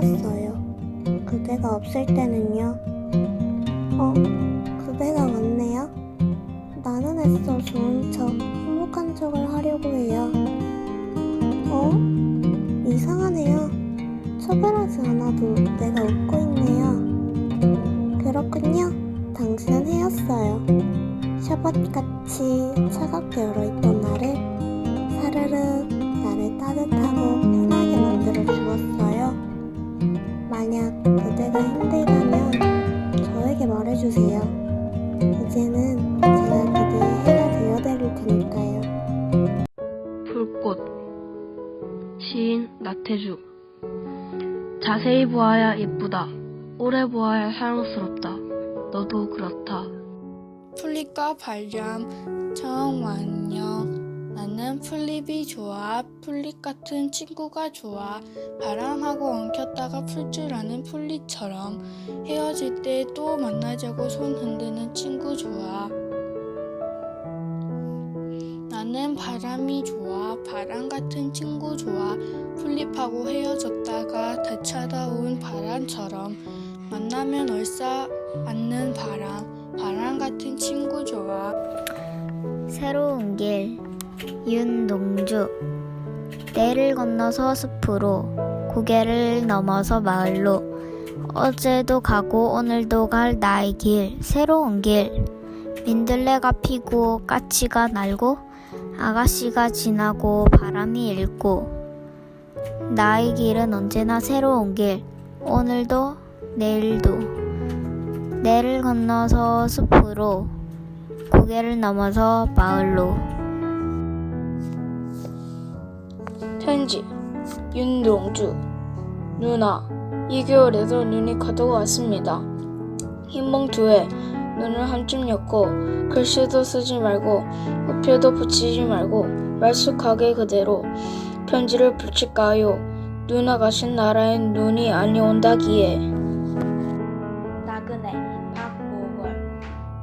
사왔어요. 그대가 없을 때는요. 어, 그대가 왔네요. 나는 했어 좋은 척, 행복한 척을 하려고 해요. 어? 이상하네요. 처벌하지 않아도 내가 웃고 있네요. 그렇군요. 당신은 헤였어요. 샤벗같이 차갑게 얼어있던 나를 사르르 나를 따뜻하게 시인 나태주. 자세히 보아야 예쁘다. 오래 보아야 사랑스럽다. 너도 그렇다. 풀립과 발람 정완영 나는 풀립이 좋아. 풀립 같은 친구가 좋아. 바람하고 엉켰다가 풀 줄 아는 풀립처럼 헤어질 때 또 만나자고 손 흔드는 친구 좋아 나는 바람이 좋아 바람 같은 친구 좋아 풀립하고 헤어졌다가 되찾아온 바람처럼. 만나면 얼싸 안는 바람 바람 같은 친구 좋아. 새로운 길 윤동주. 내를 건너서 숲으로 고개를 넘어서 마을로. 어제도 가고 오늘도 갈 나의 길 새로운 길. 민들레가 피고 까치가 날고 아가씨가 지나고 바람이 일고 나의 길은 언제나 새로운 길 오늘도 내일도. 내를 건너서 숲으로 고개를 넘어서 마을로. 편지 윤동주 누나. 2개월에서 눈이 가득 왔습니다. 흰봉투에 눈을 한쯤 엮고 글씨도 쓰지 말고 우표도 붙이지 말고 말쑥하게 그대로 편지를 붙일까요? 누나 가신 나라엔 눈이 아니 온다기에. 나그네 박모걸.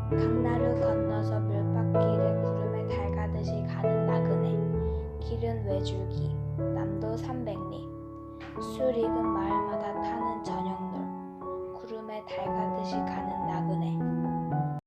강나루 건너서 물바퀴를 구름에 달가듯이 가는 나그네. 길은 외줄기 남도 300리. 술 익은 마을마다 타는 저녁놀. 구름에 달가듯이 가는